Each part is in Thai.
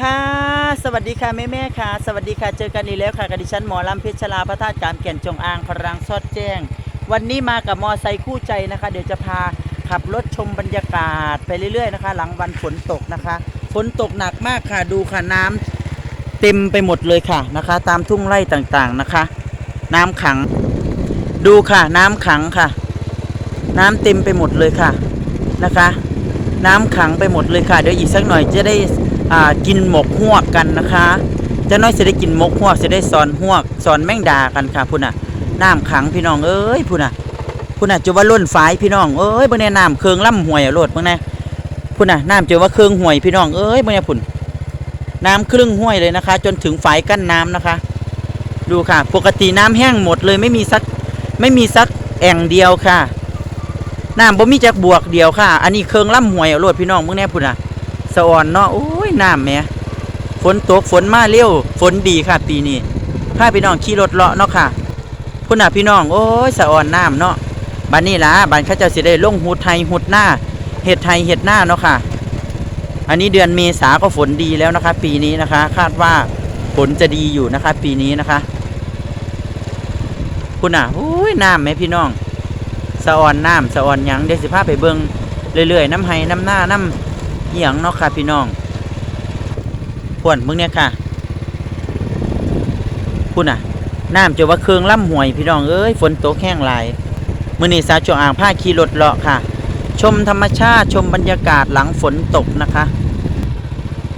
ค่ะ สวัสดีค่ะแม่แม่ค่ะ สวัสดีค่ะ เจอกันอีกแล้วค่ะกับดิฉันหมอลำเพชรชลาพระธาตุการแก่นจงอางพรังซอดแจ้ง วันนี้มากับมอไซค์คู่ใจนะคะ เดี๋ยวจะพาขับรถชมบรรยากาศไปเรื่อยๆนะคะ หลังวันฝนตกนะคะ ฝนตกหนักมากค่ะ ดูค่ะน้ำเต็มไปหมดเลยค่ะนะคะ ตามทุ่งไร่ต่างๆนะคะ น้ำขัง ดูค่ะ น้ำขังค่ะ น้ำเต็มไปหมดเลยค่ะนะคะ น้ำขังไปหมดเลยค่ะ เดี๋ยวอีกสักหน่อยจะได้ อ่ากินหมกหวกกันนะคะจะน้อยจะได้กินหมกหวกจะได้สอนหวกสอนแมงดากันค่ะพุ่นน่ะน้ำขังพี่น้องเอ้ยพุ่นน่ะพุ่นน่ะจะว่าล้นฝายพี่น้องเอ้ยเบิ่งแน่น้ำเครืองล่ำห่วยอะโลดเบิ่งแน่พุ่นน่ะน้ำจะว่าเครืองห่วยพี่น้องเอ้ยเบิ่งแน่พุ่นน้ำครึ่งห้วยเลยนะคะ จนถึงฝายกั้นน้ำนะคะ ดูค่ะ ปกติน้ำแห้งหมดเลยไม่มีสักไม่มีสักแอ่งเดียวค่ะน้ำบ่มีจักบวกเดียวค่ะ อันนี้เครืองล่ำห่วยเอาโลดพี่น้องมึงแน่พุ่นน่ะ สะอ่อนเนาะโอ้ยน้ำแม่ฝนตกฝนมาเร็วฝนดีค่ะ ปีนี้พาพี่น้องขี่รถเลาะเนาะค่ะพุ่นน่ะพี่น้องโอ้ยสะอ่อนน้ำเนาะบัดนี้ล่ะบัดเขาเจ้าสิได้ลงหุดไทยหุดหน้าเห็ดไทยเห็ดหน้าเนาะค่ะ อันนี้เดือนเมษาก็ฝนดีแล้วนะคะ ปีนี้นะคะ คาดว่าฝนจะดีอยู่นะคะ ปีนี้นะคะคุณน่ะโอ้ยน้ำแหม่พี่น้องสะออนน้ำสะออนยังเดี๋ยวสิพาไปเบิงเรื่อยๆน้ำไห้น้ำหน้าน้ำ เหียงเนาะค่ะพี่น้องพวนมึงเนี่ยค่ะพูดน่ะน้ำจะว่าเครื่องล่ำห่วยพี่น้องเอ้ยฝนตกแห้งหลายมื้อนี้สาวจงอ่างผ้าขี่รถเลาะค่ะ ชมธรรมชาติชมบรรยากาศหลังฝนตกนะคะ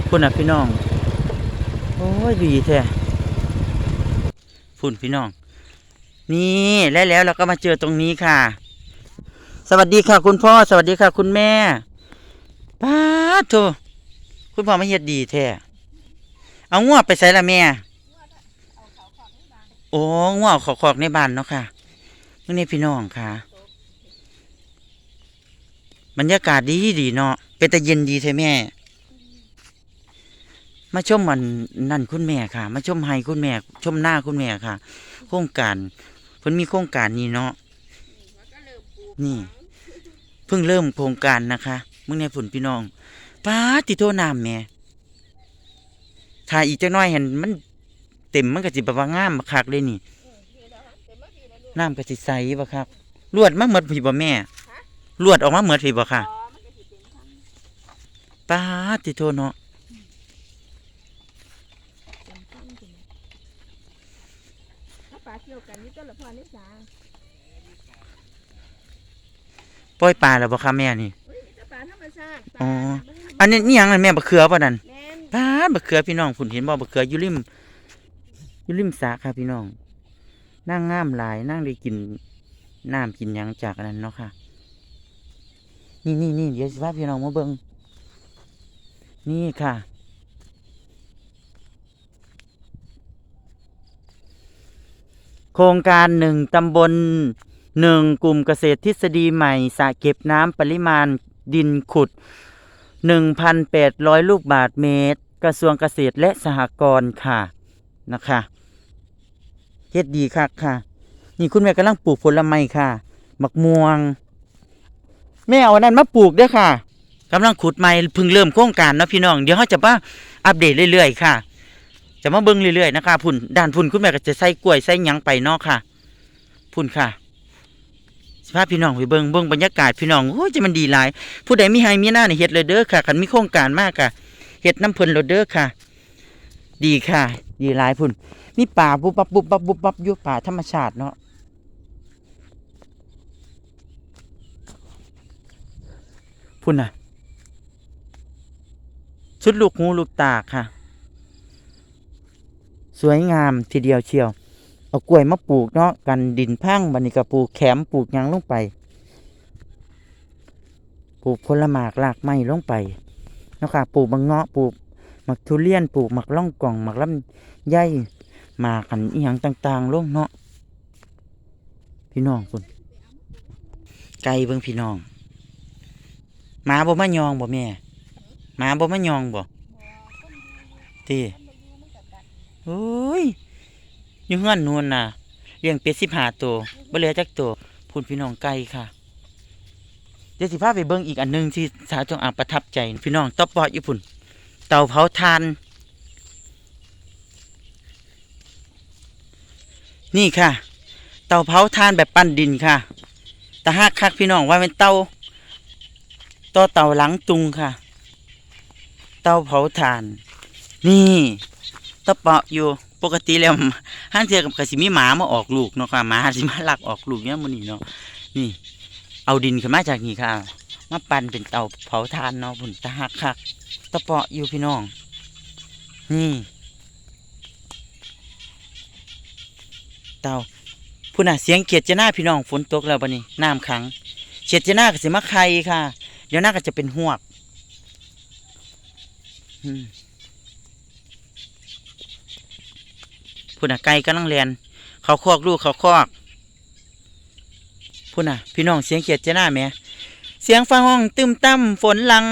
พูดน่ะพี่น้อง โอ้ยดีแท้ฝุ่นพี่น้อง นี่และแล้วเราก็มาเจอตรงนี้ค่ะ สวัสดีค่ะคุณพ่อ สวัสดีค่ะคุณแม่ ป้าโถคุณพ่อไม่เฮ็ดดีแท้เอางวไปใส่ละแม่โอ้งวขอขอกในบ้านเนาะค่ะมื่อนี้พี่น้องค่ะบรรยากาศดีดีเนาะเป็นแต่เย็นดีแท้แม่ มาชมมันนั่นคุณแม่ค่ะ มาชมไฮคุณแม่ ชมหน้าคุณแม่ค่ะ โครงการเพิ่นมีโครงการนี้เนาะนี่ เพิ่งเริ่มโครงการนะคะ มึงในฝุ่นพี่น้องป้าติโทน้ำแม่ถ้าอีกจักหน้อยเห็นมันเต็มมันก็สิแบบว่างามบักคักเลยนี่น้ำก็สิใสบักคักลวดมาเหมือดผีบ่แม่ลวดออกมาเหมือดผีบ่ค่ะป้าติโทเนาะถ้าปลาเกี่ยวกันนี่ก็ละพอนิสาปล่อยปลาแล้วบ่ค่ะแม่นี่ อ๋ออันนี้นี่หยังนั่นแม่บักเขือป่ะนั่นแม่นป้าดบักเขือพี่น้องผุนเห็นบ่บักเขืออยู่ริมอยู่ริมสระค่ะพี่น้อง นั่งงามหลายนั่งได้กินน้ำกินหยังจากอันนั้นเนาะค่ะ นี่นี่นี่เดี๋ยวสิพาพี่น้องมาเบิ่งนี่ค่ะ โครงการหนึ่งตำบลหนึ่งกลุ่มเกษตรทฤษฎีใหม่สระเก็บน้ำปริมาณ ดินขุด 1,800 ลูกบาทเมตร กระทรวงเกษตรและสหกรณ์ค่ะนะคะเฮ็ดดีคักค่ะ นี่คุณแม่กำลังปลูกผลไม้ค่ะมักม่วง แม่เอาอันนั้นมาปลูกด้วยค่ะกำลังขุดใหม่เพิ่งเริ่มโครงการนะพี่น้อง เดี๋ยวเขาจะมาอัปเดตเรื่อยๆค่ะ จะมาเบิ่งเรื่อยๆนะคะพุ่นด้านพุ่นคุณแม่ก็จะใส่กล้วยใส่หยังไปนาะค่ะ พุ่นค่ะ สภาพพี่น้องไปเบิ่งเบิ่งบรรยากาศพี่น้องโอ้ยจะมันดีหลาย ผู้ใดมีให้มีหน้าเนี่ยเฮ็ดเลยเด้อค่ะคันมีโครงการมากค่ะเฮ็ดน้ำเพิ่นโลดเด้อค่ะ ดีค่ะ ดีหลายพุ่นมีป่าบุบบับบุบบับบุบบับอยู่ป่าธรรมชาติเนาะพุ่นน่ะชุดลูกหูลูกตาค่ะ สวยงามทีเดียวเชียว เอากล้วยมาปลูกเนาะกันดินพังบันนี้ก็ปลูกแขมปลูกหยังลงไป ปลูกผลหมากรากไม้ลงไปเนาะค่ะปลูกบางเงาะปลูกหมักทุเรียนปลูกหมักล่องกล่องหมักลำไยหมากกันอีหยังต่างๆลงเนาะพี่น้องคุณไก่เบิ่งพี่น้องหมาบ่มายองบ่แม่หมาบ่มายองบ่ตีโอ้ย อยู่เฮือนนู่นน่ะเลี้ยงเป็ดสิบห้าตัวบ่เหลือจักตัวพุ่นพี่น้องไก่ค่ะ เดี๋ยวสิพาไปเบิ้งอีกอันหนึ่งที่สาวจงอ่าประทับใจพี่น้องตอบปอดญี่ปุ่น เตาเผาทานนี่ค่ะ เตาเผาทานแบบปั้นดินค่ะแต่หากคักพี่น้องว่าเป็นเตาต่อเตาหลังตุงค่ะ เตาเผาทาน นี่ตะเปอะอยู่ ปกติแล้วห้างเทียกับกระสิมีหมามาออกลูกเนาะค่ะหมาสิมาลักออกลูกเนี่ยมันนี่เนาะนี่เอาดินขึ้นมาจากนี่ค่ะ มาปั่นเป็นเตาเผาทานเนาะผุนตะหักคักตะเปาะอยู่พี่น้อง นี่ เตาพุ่นน่ะเสียงเขียดจะหน้าพี่น้องฝนตกแล้วบัดนี้น้ำขังเขียดจะหน้าก็สิมาไข่ค่ะ เดี๋ยวหน้าก็จะเป็นหวก อืม พุ่นน่ะไก่กำลังเรียนเขาคอกลูกเขาคอกพุ่นน่ะ พี่น้องเสียงเขียดจะหน้าแหม่เสียงฟ้าห้องตึมตั้มฝนลัง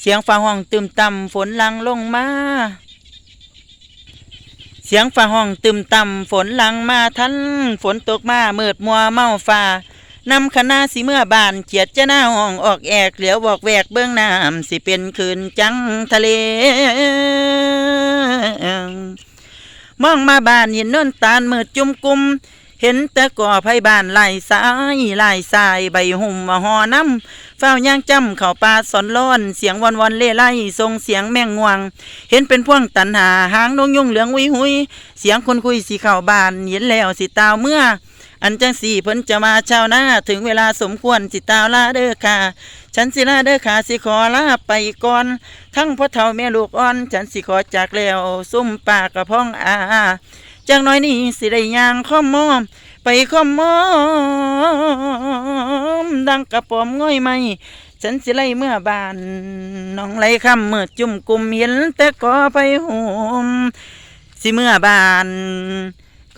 เสียงฟ้าห้องตึมต่ำฝนลังลงมา เสียงฟ้าห้องตึมต่ำฝนลังมาทันฝนตกมาเมืดมัวเมาฟ้านำคณะสิเมื่อบานเขียดจะหน้าห้องออกแอกเหลียวบอกแวกเบื้องน้ำสิเป็นคืนจังทะเล มองมาบ้านเห็นนนตาลมืดจุ่มกุม เห็นแต่ก่อไผบ้านไล่สายไล่สายใบหุ่มมาหอน้ำเฝ้าย่างจำเข่าปลาสอนร้อน เสียงวันวันเล่ไล่ทรงเสียงแมงงวง เห็นเป็นพวงตันหาหางนงยุ่งเหลืองวิหุย เสียงคนคุยสีเข่าบ้านเห็นแล้วสีตาวเมื่อ อันจังสี่เพิ่นจะมาเช้าหน้าถึงเวลาสมควรสิตาวลาเด้อค่ะ ฉันสิลาเด้อค่ะสิขอลาไปก่อน ทั้งพ่อเฒ่าแม่ลูกอ่อน ฉันสิขอจากแล้วซุ่มปากกระพ้องอาจังน้อยนี่สิได้ย่างข้อมมอมไปข้อมมอมดังกระป๋อมง่อยไหมฉันสิไล่เมื่อบานน้องไล่คำเมื่อจุ่มกลุ่มเห็นแต่ก็ไปหมสิเมื่อบาน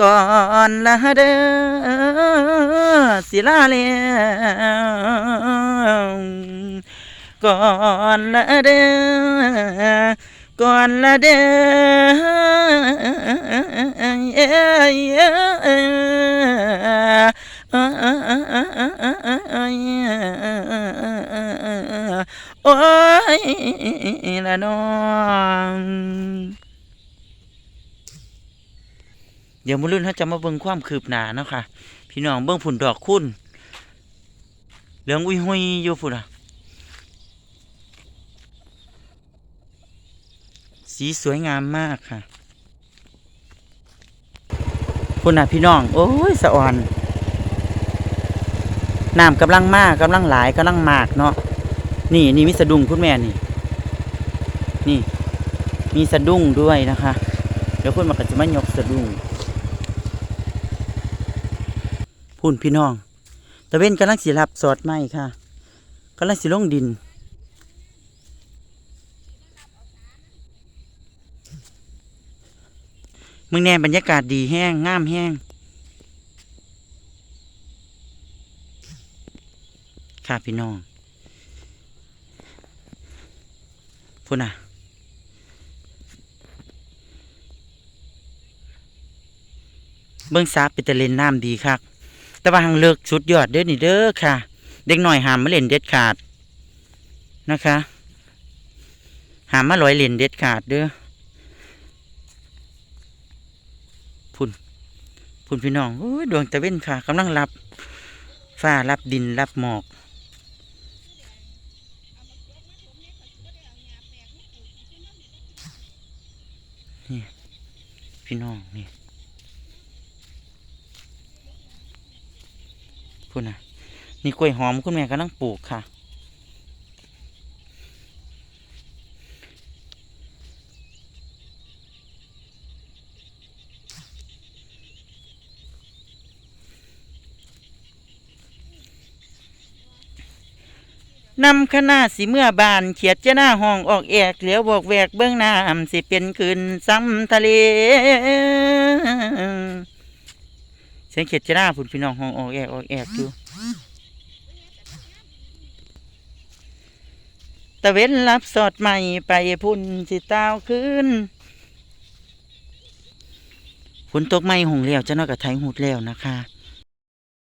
ก่อนละเด้อสิลาแล้วก่อนละเด้อก่อนละเด้อโอ้ยละน้อง เดี๋ยวมื้อรุ่นเขาจะมาเบิ่งความคืบหน้าเนาะค่ะ พี่น้องเบิ่งผุนดอกคุณเหลืองอุ้ยหุยอยู่พุ่นอะ สีสวยงามมากค่ะพุ่นอะพี่น้อง โอ้ยสะอ่อนน้ำกำลังมากกำลังหลายกำลังมากเนาะนี่นี่มีสะดุ้งคุณแม่นี่ นี่ มีสะดุ้งด้วยนะคะ เดี๋ยวคุณมันก็จะมายกสะดุ้ง พุ่นพี่น้องตะเว้นกำลังสิรับสอดไม้ค่ะกำลังสิลงดิน มึงแน่บรรยากาศดีแห้งงามแห้งค่ะพี่น้องพุ่นอะเบื้องซาเป็นต่เลนน้ำดีคัก แต่ว่าหังเลิกสุดยอดเด้อนี่เด้อค่ะ เด็กหน่อยหามมาเล่นเด็ดขาดนะคะหามมาลอยเล่นเด็ดขาดเด้อพุ่นพุ่นพี่น้องอดวงตะเว้นค่ะกำลังรับฟ้ารับดินรับหมอกนี่พี่น้องนี่ พุ่นน่ะ นี่กล้วยหอมคุณแม่กำลังปลูกค่ะ นำคณะสิเมื่อบานเขียดเจะหน้าห้องออกแอกเหลียวบอกแวกเบื้องหน้าอำสิเป็นคืนซ้ำทะเล เสียงเขียดจะหน้าพุ่นพี่น้องห้องออกแอกออกแอกอยู่ตะเว้นรับสอดใหม่ไปพุ่นสิตาวขึ้นฝนตกไม่หงแล้วจะนอกกับไทยหูดแล้วนะคะ